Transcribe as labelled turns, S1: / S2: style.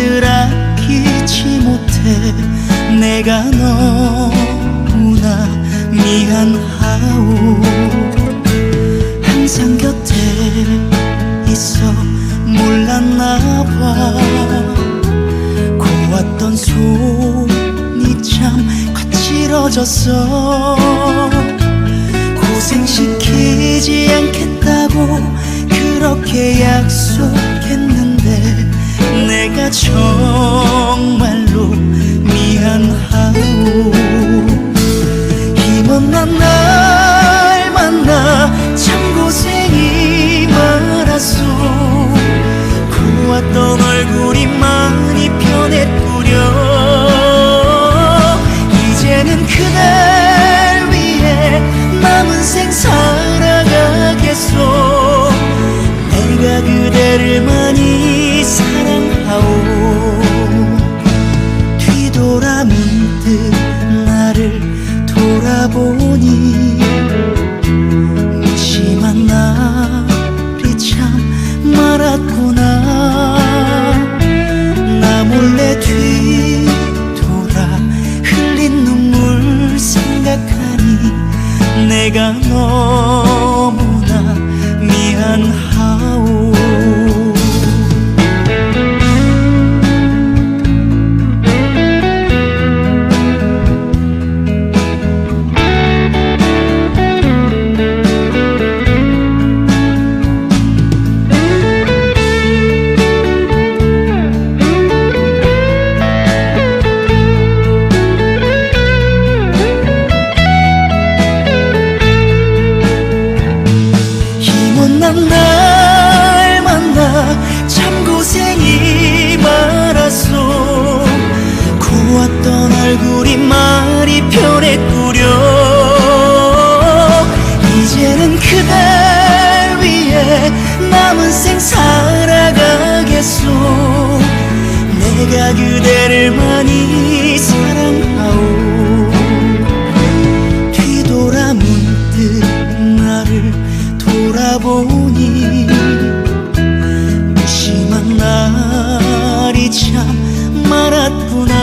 S1: 당신을 아끼지 못해. 내가 너무나 미안하오. 항상 곁에 있어 몰랐나 봐. 고왔던 손이 참 거칠어졌어. 고생시키지 않겠다고 그렇게 약속했는데 내가 정말로 내가 너무나 미안하 얼굴이 많이 변했구려. 이제는 그댈 위해 남은 생 살아가겠소. 내가 그대를 많이 사랑하오. 뒤돌아 문득 나를 돌아보니 무심한 날이 참 많았구나